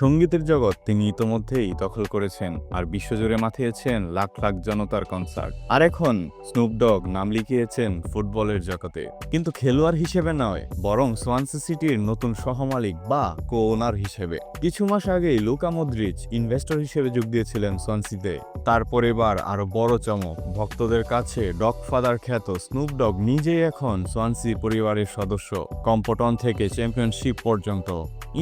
সঙ্গীতের জগৎ তিনি ইতোমধ্যেই দখল করেছেন আর বিশ্বজুড়ে মাথিয়েছেন লাখ লাখ জনতার কনসার্ট আর এখন স্নুপডগ নাম লিখিয়েছেন ফুটবলের জগতে। কিন্তু খেলোয়াড় হিসেবে নয়, বরং সোয়ানসি সিটির নতুন সহমালিক বা কো ওনার হিসেবে। কিছু মাস আগেই লুকা মদ্রিচ ইনভেস্টর হিসেবে যোগ দিয়েছিলেন সোয়ানসিতে তারপর এবার আরও বড় চমক, ভক্তদের কাছে ডগ ফাদার খ্যাত স্নুপডগ নিজেই এখন সোয়ানসি পরিবারের সদস্য, কম্পটন থেকে চ্যাম্পিয়নশিপ পর্যন্ত।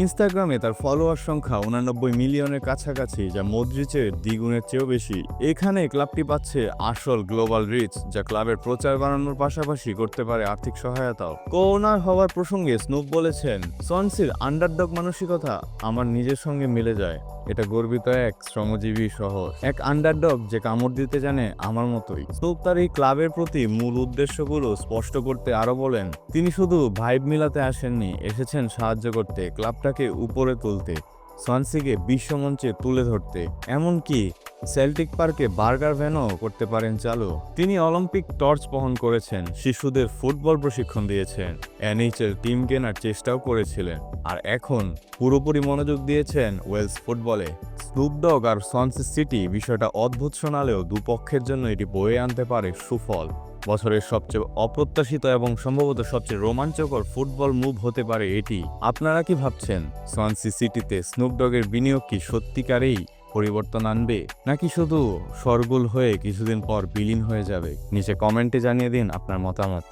ইনস্টাগ্রামে তার ফলোয়ার সংখ্যা উনানব্বই মিলিয়নের কাছাকাছি, যা মদ্রিচের দ্বিগুণের চেয়েও বেশি। এখানে ক্লাবটি পাচ্ছে আসল গ্লোবাল রিচ, যা ক্লাবের প্রচার বাড়ানোর পাশাপাশি করতে পারে আর্থিক সহায়তাও। কোনার হওয়ার প্রসঙ্গে স্নুপ বলেছেন, সনসির আন্ডারডগ মানসিকতা আমার নিজের সঙ্গে মিলে যায়। এটা গর্বিত এক শ্রমজীবী সহ এক আন্ডারডগ যে কামড় দিতে জানে আমার মতোই। স্নুপ তার এই ক্লাবের প্রতি মূল উদ্দেশ্যগুলো স্পষ্ট করতে আরও বলেন, তিনি শুধু ভাইব মিলাতে আসেননি, এসেছেন সাহায্য করতে, ক্লাবটাকে উপরে তুলতে, সনসিকে বিশ্বমঞ্চে তুলে ধরতে। এমনকি সেল্টিক পার্কে বার্গার ভ্যানও করতে পারেন চালু। তিনি অলিম্পিক টর্চ বহন করেছেন, শিশুদের ফুটবল প্রশিক্ষণ দিয়েছেন, এনএইচএল টিম কেনার চেষ্টাও করেছিলেন, আর এখন পুরোপুরি মনোযোগ দিয়েছেন ওয়েলস ফুটবলে। স্নুপডগ আর সনসি সিটি বিষয়টা অদ্ভুত শোনালেও দুপক্ষের জন্য এটি বয়ে আনতে পারে সুফল। বছরের সবচেয়ে অপ্রত্যাশিত এবং সম্ভবত সবচেয়ে রোমাঞ্চকর ফুটবল মুভ হতে পারে এটি। আপনারা কি ভাবছেন? সোয়ানসি সিটিতে স্নুপডগের বিনিয়োগ কি সত্যিকারেই পরিবর্তন আনবে? নাকি শুধু সরগোল হয়ে কিছুদিন পর বিলীন হয়ে যাবে? নিচে কমেন্টে জানিয়ে দিন আপনার মতামত।